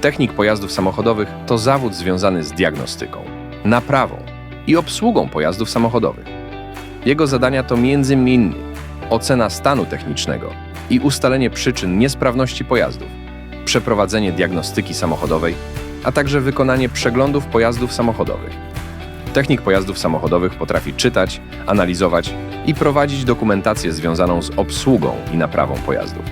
Technik pojazdów samochodowych to zawód związany z diagnostyką, naprawą i obsługą pojazdów samochodowych. Jego zadania to m.in. ocena stanu technicznego i ustalenie przyczyn niesprawności pojazdów, przeprowadzenie diagnostyki samochodowej, a także wykonanie przeglądów pojazdów samochodowych. Technik pojazdów samochodowych potrafi czytać, analizować i prowadzić dokumentację związaną z obsługą i naprawą pojazdów.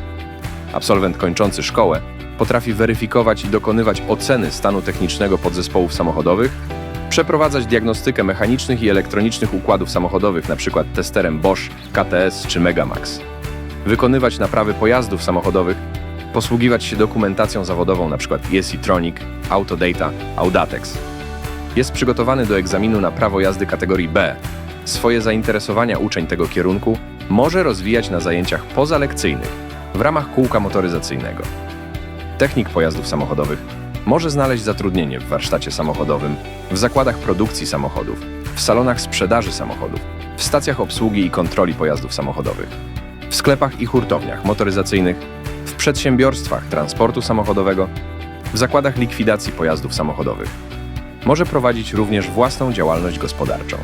Absolwent kończący szkołę potrafi weryfikować i dokonywać oceny stanu technicznego podzespołów samochodowych, przeprowadzać diagnostykę mechanicznych i elektronicznych układów samochodowych, np. testerem Bosch, KTS czy Megamax, wykonywać naprawy pojazdów samochodowych, posługiwać się dokumentacją zawodową, np. ESI-Tronic, Autodata, Audatex. Jest przygotowany do egzaminu na prawo jazdy kategorii B. Swoje zainteresowania uczeń tego kierunku może rozwijać na zajęciach pozalekcyjnych w ramach kółka motoryzacyjnego. Technik pojazdów samochodowych może znaleźć zatrudnienie w warsztacie samochodowym, w zakładach produkcji samochodów, w salonach sprzedaży samochodów, w stacjach obsługi i kontroli pojazdów samochodowych, w sklepach i hurtowniach motoryzacyjnych, w przedsiębiorstwach transportu samochodowego, w zakładach likwidacji pojazdów samochodowych. Może prowadzić również własną działalność gospodarczą.